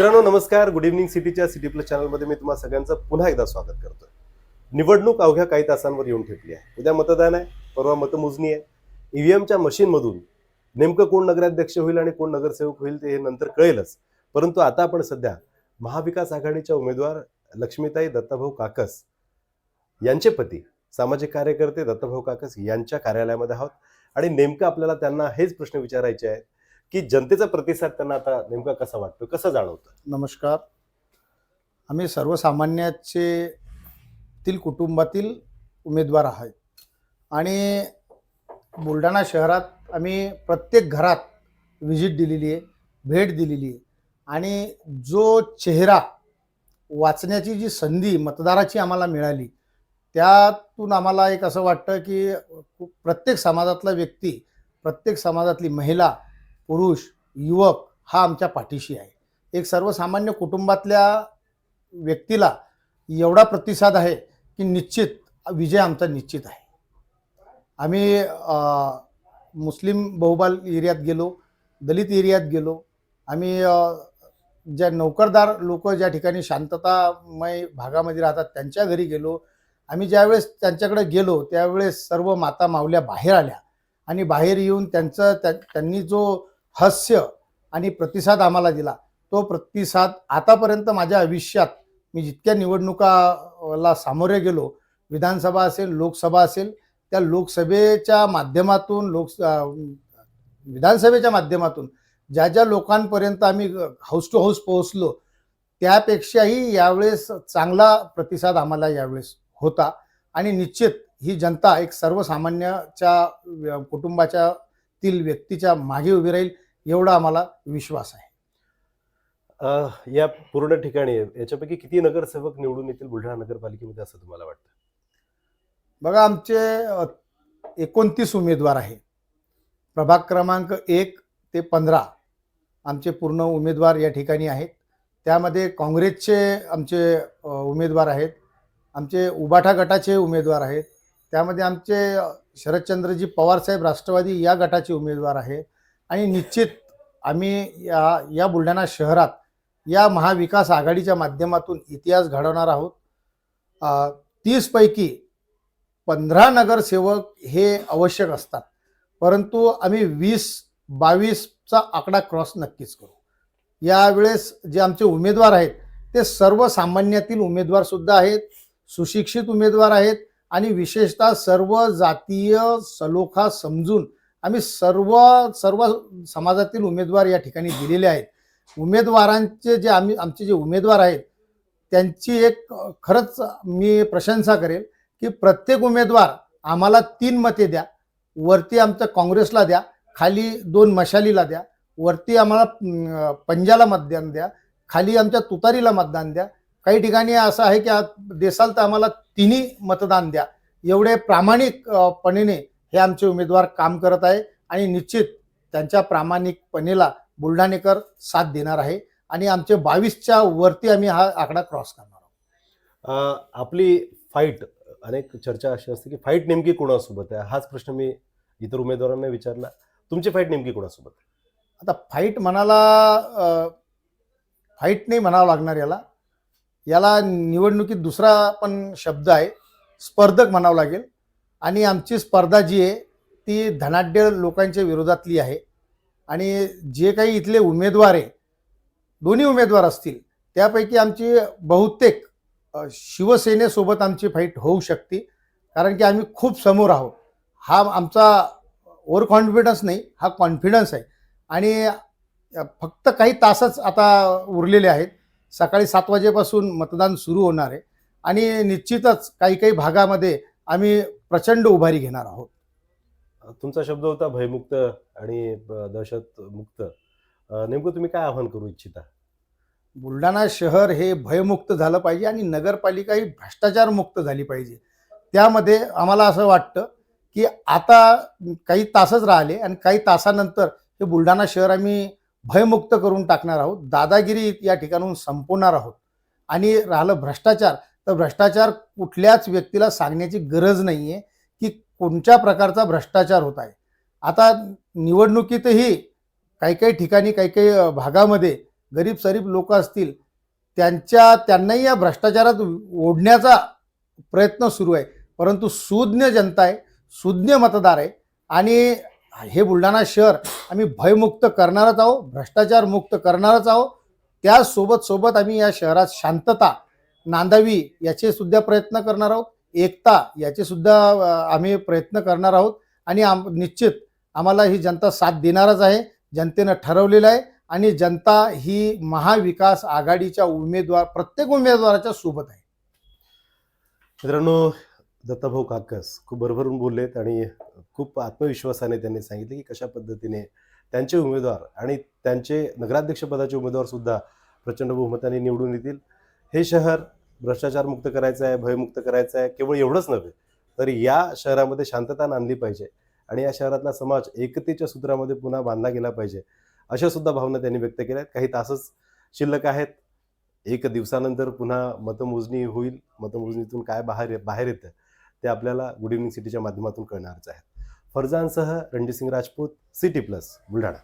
मित्रांनो नमस्कार. Good evening सिटीच्या सिटी प्लस चॅनलमध्ये मी तुम्हाला सगळ्यांचं पुन्हा एकदा स्वागत करतोय. निवडणूक अवघ्या काही तासांवर येऊन ठेपली आहे. उद्या मतदान आहे परवा मतमोजणी आहे. ईव्हीएमच्या मशीनमधून नेमकं कोण नगराध्यक्ष होईल आणि कोण नगरसेवक होईल ते हे नंतर कळेलच. परंतु आता आपण सध्या महाविकास आघाडीच्या उमेदवार लक्ष्मीताई दत्ताभाऊ काकस यांचे पती सामाजिक कार्यकर्ते दत्ताभाऊ काकस यांच्या कार्यालयामध्ये आहोत. आणि नेमकं आपल्याला त्यांना हेच प्रश्न विचारायचे आहेत. की जनतेचा प्रतिसाद त्यांना आता नेमका कसा वाटतो कसं जाणवतं? नमस्कार. आम्ही सर्वसामान्याचे तील कुटुंबातील उमेदवार आहेत. आणि बुलढाणा शहरात आम्ही प्रत्येक घरात व्हिजिट दिलेली आहे भेट दिलेली आहे. आणि जो चेहरा वाचण्याची जी संधी मतदाराची आम्हाला मिळाली त्यातून आम्हाला एक असं वाटतं की प्रत्येक समाजातला व्यक्ती प्रत्येक समाजातली महिला पुरुष युवक हा आमच्या पाठीशी आहे. एक सर्वसामान्य कुटुंबातल्या व्यक्तीला एवढा प्रतिसाद आहे की निश्चित विजय आमचा निश्चित आहे. आम्ही मुस्लिम बहुबाल एरियात गेलो दलित एरियात गेलो. आम्ही ज्या नोकरदार लोक ज्या ठिकाणी शांततामय भागामध्ये राहतात त्यांच्या घरी गेलो. आम्ही ज्यावेळेस त्यांच्याकडे गेलो त्यावेळेस सर्व माता मावल्या बाहेर आल्या आणि बाहेर येऊन त्यांचं त्या त्यांनी जो हास्य आणि प्रतिसाद आम्हाला दिला. तो प्रतिसाद आतापर्यंत माझ्या आयुष्यात मी जितक्या निवडणुकाला सामोरे गेलो विधानसभा असेल लोकसभा असेल त्या लोकसभेच्या माध्यमातून लोक विधानसभेच्या माध्यमातून ज्या ज्या लोकांपर्यंत आम्ही हाऊस टू हाऊस पोहोचलो त्यापेक्षाही यावेळेस चांगला प्रतिसाद आम्हाला यावेळेस होता. आणि निश्चित ही जनता एक सर्वसामान्याच्या कुटुंबाच्या तील व्यक्तीच्या मागे उभी राहील. एवढा आम्हाला विश्वास आहे. या पूर्ण ठिकाणी याच्यापैकी किती नगरसेवक निवडून येतील बुलढाणा नगरपालिकेमध्ये असं तुम्हाला वाटतं? बघा आमचे एकोणतीस उमेदवार आहे प्रभाग क्रमांक एक ते पंधरा आमचे पूर्ण उमेदवार या ठिकाणी आहेत. त्यामध्ये काँग्रेसचे आमचे उमेदवार आहेत. आमचे उबाठा गटाचे उमेदवार आहेत. त्यामध्ये आमचे शरदचंद्रजी पवारसाहेब राष्ट्रवादी या गटाचे उमेदवार आहेत. आणि निश्चित आम्ही या या बुलढाणा शहरात या महाविकास आघाडीच्या माध्यमातून इतिहास घडवणार आहोत. तीसपैकी पंधरा नगरसेवक हे आवश्यक असतात. परंतु आम्ही वीस बावीसचा आकडा क्रॉस नक्कीच करू. यावेळेस जे आमचे उमेदवार आहेत ते सर्वसामान्यातील उमेदवारसुद्धा आहेत सुशिक्षित उमेदवार आहेत आणि विशेषतः सर्व जातीय सलोखा समजून आम्ही सर्व सर्व समाजातील उमेदवार या ठिकाणी दिलेले आहेत. उमेदवारांचे जे आम्ही आमचे जे उमेदवार आहेत त्यांची एक खरंच मी प्रशंसा करेल की प्रत्येक उमेदवार आम्हाला तीन मते द्या. वरती आमच्या काँग्रेसला द्या खाली दोन मशालीला द्या. वरती आम्हाला पंजाला मतदान द्या. खाली आमच्या तुतारीला मतदान द्या. काही ठिकाणी असं आहे की आ- देसाल तर आम्हाला तिन्ही मतदान द्या. एवढे प्रामाणिकपणेने हे आमचे उमेदवार काम करत आहे आणि निश्चित त्यांच्या प्रामाणिकपणेला बुलढाणेकर साथ देणार आहे. आणि आमचे बावीसच्या वरती आम्ही हा आकडा क्रॉस करणार आहोत. आपली फाईट अनेक चर्चा अशी असते की फाईट नेमकी कोणासोबत आहे? हाच प्रश्न मी इतर उमेदवारांना विचारला. तुमची फाईट नेमकी कोणासोबत आहे? आता फाईट म्हणाला फाईट नाही म्हणावं लागणार याला. याला निवडणुकीत दुसरा पण शब्द आहे. स्पर्धक म्हणावं लागेल. आणि आमची स्पर्धा जी आहे ती धनाढ्य लोकांच्या विरोधातली आहे. आणि जे काही इथले उमेदवार आहे दोन्ही उमेदवार असतील त्यापैकी आमची बहुतेक शिवसेनेसोबत आमची फाईट होऊ शकते. कारण की आम्ही खूप समोर आहोत. हा आमचा ओव्हर कॉन्फिडन्स नाही हा कॉन्फिडन्स आहे. आणि फक्त काही तासच आता उरलेले आहेत. सकाळी सात वाजेपासून मतदान सुरू होणार आहे. आणि निश्चितच काही काही भागामध्ये आम्ही प्रचंड उभारी घेणार आहोत. तुमचा शब्द होता भयमुक्त आणि दहशतमुक्त नेमकं तुम्ही काय आवाहन करू इच्छिता? बुलढाणा शहर हे भयमुक्त झालं पाहिजे आणि नगरपालिका ही भ्रष्टाचार मुक्त झाली पाहिजे. त्यामध्ये आम्हाला असं वाटतं की आता काही तासच राहिले आणि काही तासानंतर हे बुलढाणा शहर आम्ही भयमुक्त करून टाकणार आहोत. दादागिरी या ठिकाणून संपवणार आहोत. आणि राहिलं भ्रष्टाचार तर भ्रष्टाचार कुठल्याच व्यक्तीला सांगण्याची गरज नाही आहे की कोणत्या प्रकारचा भ्रष्टाचार होत आहे. आता निवडणुकीतही काही काही ठिकाणी काही काही भागामध्ये गरीब सरीब लोक असतील त्यांच्या त्यांनाही या भ्रष्टाचारात ओढण्याचा प्रयत्न सुरू आहे. परंतु सुज्ञ जनता आहे सुज्ञ मतदार आहे आणि हे बुलढाणा शहर आम्ही भयमुक्त करणारच आहोत भ्रष्टाचार मुक्त करणारच आहोत. त्यासोबत सोबत आम्ही या शहरात शांतता नांदावी याचे सुद्धा प्रयत्न करणार आहोत. एकता याचे सुद्धा आम्ही प्रयत्न करणार आहोत. आणि आम निश्चित आम्हाला ही जनता साथ देणारच आहे. जनतेनं ठरवलेलं आहे. आणि जनता ही महाविकास आघाडीच्या उमेदवार प्रत्येक उमेदवाराच्या सोबत आहे. मित्रांनो दत्ताभाऊ काकस खूप भरभरून बोललेत आणि खूप आत्मविश्वासाने त्यांनी सांगितले की कशा पद्धतीने त्यांचे उमेदवार आणि त्यांचे नगराध्यक्षपदाचे उमेदवार सुद्धा प्रचंड बहुमताने निवडून येतील. हे शहर भ्रष्टाचारमुक्त करायचं आहे भयमुक्त करायचं आहे केवळ एवढंच नव्हे तर या शहरामध्ये शांतता नांदली पाहिजे आणि या शहरातला समाज एकतेच्या सूत्रामध्ये पुन्हा बांधला गेला पाहिजे अशा सुद्धा भावना त्यांनी व्यक्त केल्या. काही तासच शिल्लक आहेत. एक दिवसानंतर पुन्हा मतमोजणी होईल. मतमोजणीतून काय बाहेर बाहेर येतं ते आपल्याला गुड इव्हनिंग सिटीच्या माध्यमातून कळणारच आहे. फरजानसह रणजितसिंग राजपूत सिटी प्लस बुलढाणा.